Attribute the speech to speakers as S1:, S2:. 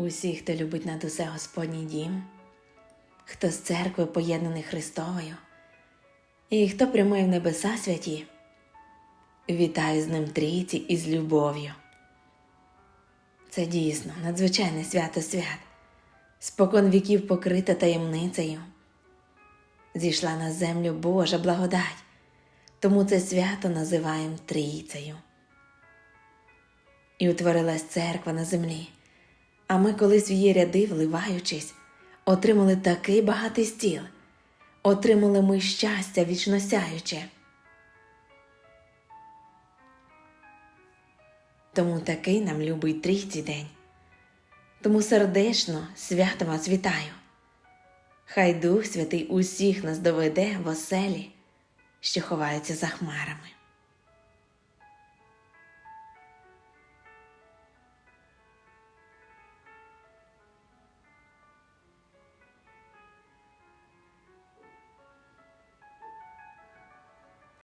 S1: Усі, хто любить над усе Господній дім, хто з церкви поєднаний Христовою, і хто прямує в небеса святі, вітаю з ним трійці із любов'ю. Це дійсно надзвичайне свято свят, спокон віків покрита таємницею. Зійшла на землю Божа благодать, тому це свято називаємо Трійцею. І утворилась церква на землі, а ми колись в її ряди, вливаючись, отримали такий багатий стіл, отримали ми щастя вічно сяюче. Тому такий нам любий трійці день. Тому сердечно свято вас вітаю. Хай Дух Святий усіх нас доведе в оселі, що ховаються за хмарами.